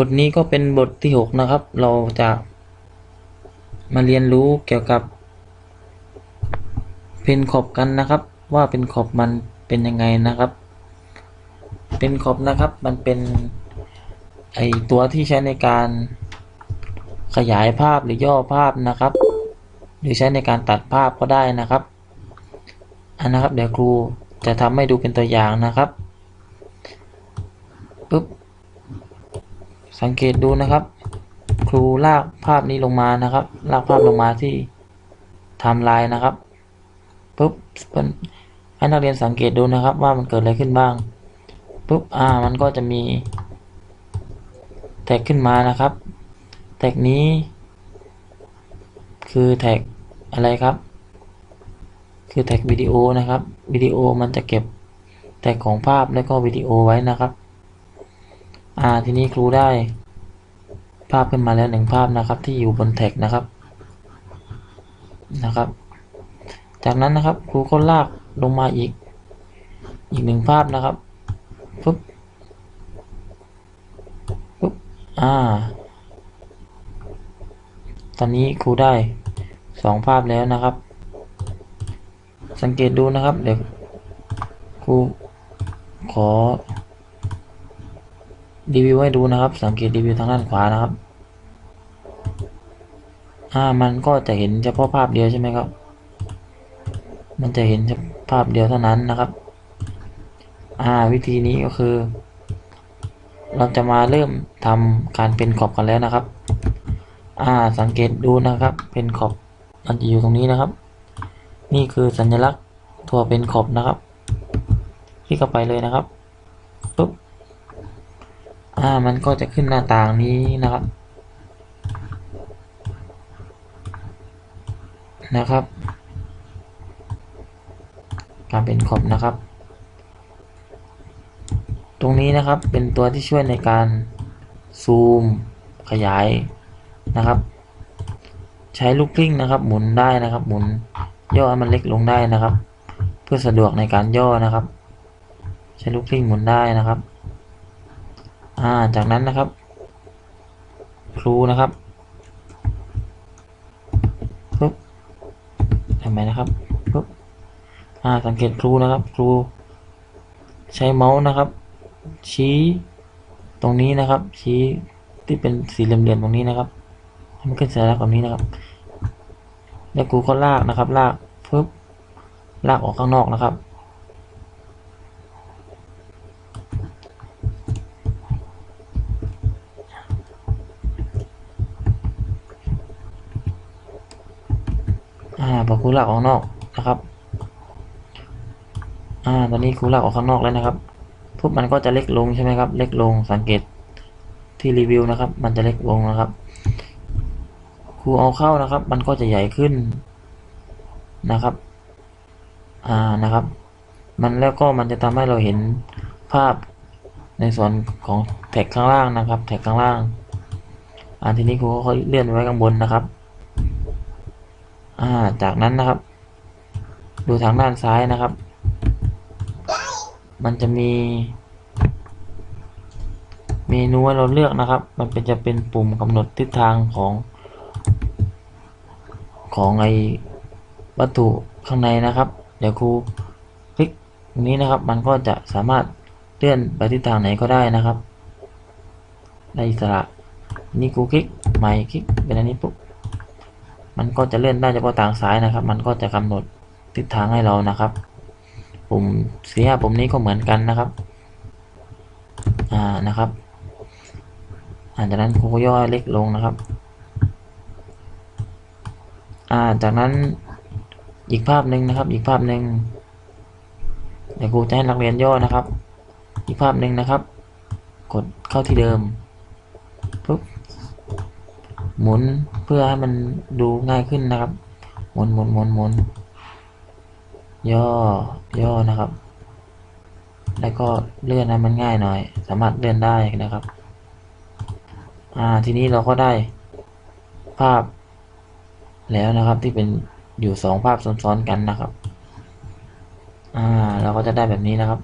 บทนี้ก็เป็นบทที่ 6 นะครับ เราจะมาเรียนรู้เกี่ยวกับ เพนขอบกันนะครับ ว่าเป็นขอบมันเป็นยังไงนะครับ เป็นขอบนะครับมันเป็นไอตัวที่ใช้ในการขยายภาพหรือย่อภาพนะครับ หรือใช้ในการตัดภาพก็ได้นะครับอันนะครับเดี๋ยวครูจะทำให้ดูเป็นตัวอย่างนะครับปึ๊บ สังเกตดูนะครับ ครูลากภาพนี้ลงมานะครับ ลากภาพลงมาที่ไทม์ไลน์นะครับปุ๊บให้นักเรียนสังเกตดูนะครับ ว่ามันเกิดอะไรขึ้นบ้างปุ๊บอ่ามันก็จะมีแท็กขึ้นมานะครับ แท็กนี้ คือแท็กอะไรครับ คือแท็กวิดีโอนะครับวิดีโอมันจะเก็บแท็กของภาพแล้วก็วิดีโอไว้นะครับ อ่าทีนี้ครูได้ภาพขึ้นมาแล้วหนึ่งภาพนะครับที่อยู่บนแท็กนะครับนะครับ จากนั้นนะครับครูก็ลากลงมาอีกอีกหนึ่งภาพนะครับปุ๊บปุ๊บอ่า ตอนนี้ครูได้สองภาพแล้วนะครับ สังเกตดูนะครับเดี๋ยวครูขอ รีวิวให้ดูนะครับ สังเกตรีวิวทางด้านขวานะครับ อ่า มันก็จะเห็นเฉพาะภาพเดียวใช่ไหมครับ มันจะเห็นเฉพาะภาพเดียวเท่านั้นนะครับ อ่า วิธีนี้ก็คือ เราจะมาเริ่มทำการเป็นขอบกันแล้วนะครับ อ่า สังเกตดูนะครับ เป็นขอบ มันจะอยู่ตรงนี้นะครับ นี่คือสัญลักษณ์ตัวเป็นขอบนะครับ คลิกเข้าไปเลยนะครับปุ๊บ อ่ามันก็จะขึ้นหน้าต่างนี้นะครับ นะครับ การเป็นขอบนะครับ ตรงนี้นะครับเป็นตัวที่ช่วยในการซูมขยายนะครับ ใช้ลูกกลิ้งนะครับ หมุนได้นะครับ หมุนย่อให้มันเล็กลงได้นะครับ เพื่อสะดวกในการย่อนะครับ ใช้ลูกกลิ้งหมุนได้นะครับ อ่าจากนั้นนะครับ ครูนะครับปุ๊บทำไมนะครับปุ๊บอ่าสังเกตครูนะครับ ครู ใช้เมาส์นะครับ ชี้ตรงนี้นะครับ ชี้ที่เป็นสี่เหลี่ยมๆตรงนี้นะครับให้มันขึ้นสัญลักษณ์แบบนี้นะครับ แล้วครูก็ลากนะครับ ลากปุ๊บลากออกข้างนอกนะครับ อ่าพอครูลากออกนอกนะครับ อ่า ตอนนี้ครูลากออกข้างนอกแล้วนะครับปุ๊บมันก็จะเล็กลงใช่ไหมครับ เล็กลงสังเกตที่รีวิวนะครับ มันจะเล็กลงนะครับ คูเอาเข้านะครับ มันก็จะใหญ่ขึ้นนะครับ อ่า นะครับ มันแล้วก็มันจะทำให้เราเห็นภาพในส่วนของแท็กข้างล่างนะครับ แท็กข้างล่าง อ่าทีนี้ครูก็เลื่อนไว้ข้างบนนะครับ อ่า จากนั้นนะครับ ดูทางด้านซ้ายนะครับ มันจะมี เมนูให้เราเลือกนะครับ มันเป็นจะเป็นปุ่มกำหนดทิศทางของ ของไอวัตถุข้างในนะครับ เดี๋ยวครูคลิกตรงนี้นะครับ มันก็จะสามารถเลื่อนไปทิศทางไหนก็ได้นะครับ ได้อิสระนี่ครูคลิกใหม่คลิกเป็นอันนี้ปุ๊บ มันก็จะเลื่อนได้เฉพาะทางซ้ายนะครับ มันก็จะกำหนดทิศทางให้เรานะครับ ปุ่มสีห้าปุ่มนี้ก็เหมือนกันนะครับ อ่า นะครับอ่าจากนั้นโครูก็ย่อเล็กลงนะครับ อ่า จากนั้นอีกภาพหนึ่งนะครับ อีกภาพหนึ่งเดี๋ยวครูจะให้นักเรียนย่อนะครับ อีกภาพหนึ่งนะครับ กดเข้าที่เดิม หมุนเพื่อให้มันดูง่ายขึ้นนะครับ หมุนหมุนหมุนหมุนย่อย่อนะครับ แล้วก็เลื่อนให้มันง่ายหน่อย สามารถเลื่อนได้นะครับ อ่าทีนี้เราก็ได้ภาพแล้วนะครับที่เป็นอยู่สองภาพซ้อนๆกันนะครับ อ่า เราก็จะได้แบบนี้นะครับ